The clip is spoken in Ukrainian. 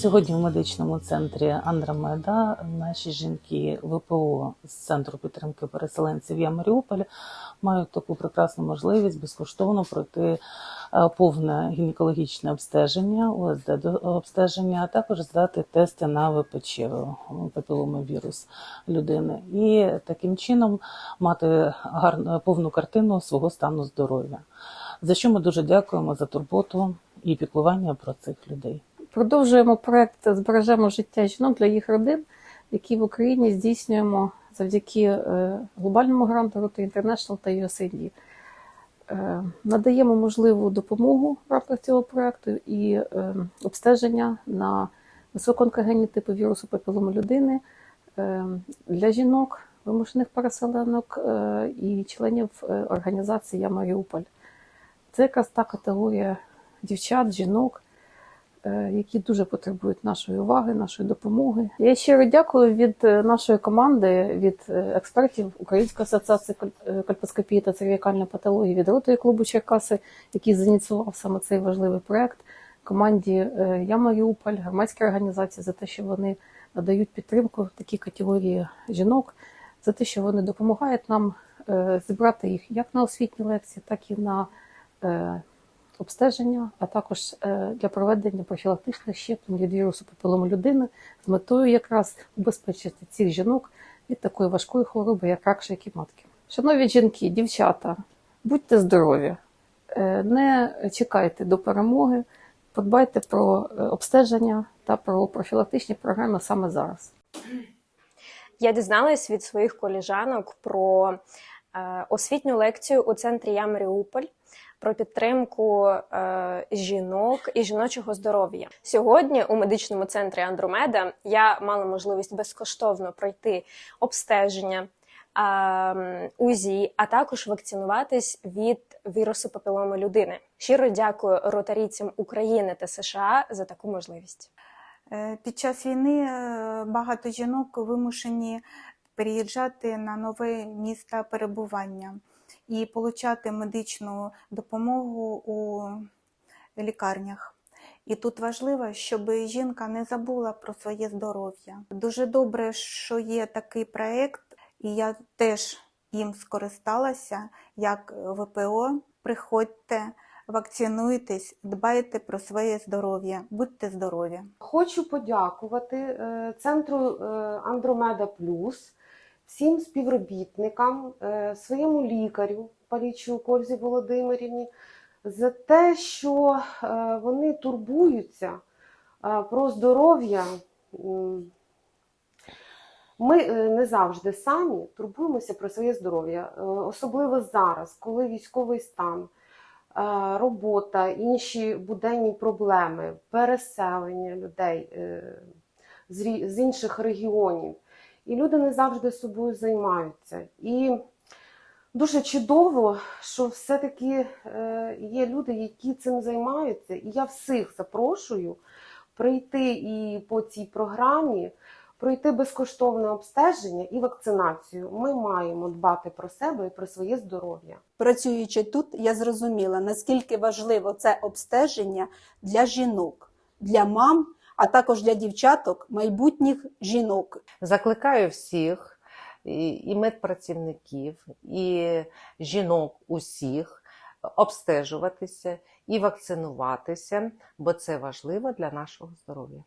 Сьогодні в медичному центрі Андромеда наші жінки ВПО з центру підтримки переселенців Я Маріуполь мають таку прекрасну можливість безкоштовно пройти е, повне гінекологічне обстеження, ОСД обстеження, а також здати тести на ВПЧ, папіломовірус людини, і таким чином мати гарну повну картину свого стану здоров'я. За що ми дуже дякуємо за турботу і піклування про цих людей. Продовжуємо проект Збережемо життя жінок для їх родин, який в Україні здійснюємо завдяки е, глобальному гранту Роти International та USAID. Е, Надаємо можливу допомогу в рамках цього проекту і е, обстеження на високоонкогенні типи вірусу папілому людини для жінок, вимушених переселенок і членів організації Я Маріуполь. Це якраз та категорія дівчат, жінок, які дуже потребують нашої уваги, нашої допомоги. Я щиро дякую від е, нашої команди, від е, експертів Української асоціації каль- е, кальпоскопії та цервікальної патології, від ротої клубу Черкаси, який зініціював саме цей важливий проект, команді е, Я Маріуполь, громадській організації за те, що вони надають підтримку такій категорії жінок, за те, що вони допомагають нам е, зібрати їх як на освітні лекції, так і на е, обстеження, а також е, для проведення профілактичних щеплень від вірусу папілому людини з метою якраз убезпечити цих жінок від такої важкої хвороби, як рак шийки матки. Шановні жінки, дівчата, будьте здорові, е, не чекайте до перемоги, подбайте про е, обстеження та про профілактичні програми саме зараз. Я дізналась від своїх коліжанок про освітню лекцію у центрі Я Маріуполь про підтримку е, жінок і жіночого здоров'я. Сьогодні у медичному центрі Андромеда я мала можливість безкоштовно пройти обстеження. е, УЗІ, а також вакцинуватись від вірусу папіломи людини. Щиро дякую ротарійцям України та США за таку можливість. Е, Під час війни е, багато жінок вимушені переїжджати на нове місце перебування і отримати медичну допомогу у лікарнях. І тут важливо, щоб жінка не забула про своє здоров'я. Дуже добре, що є такий проєкт, і я теж їм скористалася як ВПО. Приходьте, вакцинуйтесь, дбайте про своє здоров'я, будьте здорові! Хочу подякувати е, центру е, Андромеда Плюс, всім співробітникам, е, своєму лікарю Палічу Ользі Володимирівні за те, що е, вони турбуються е, про здоров'я. Ми не завжди самі турбуємося про своє здоров'я, особливо зараз, коли військовий стан, робота, інші буденні проблеми, переселення людей з інших регіонів. І люди не завжди собою займаються. І дуже чудово, що все-таки е, є люди, які цим займаються. І я всіх запрошую прийти і по цій програмі, пройти безкоштовне обстеження і вакцинацію. Ми маємо дбати про себе і про своє здоров'я. Працюючи тут, я зрозуміла, наскільки важливо це обстеження для жінок, для мам, а також для дівчаток, майбутніх жінок. Закликаю всіх, і медпрацівників, і жінок усіх обстежуватися і вакцинуватися, бо це важливо для нашого здоров'я.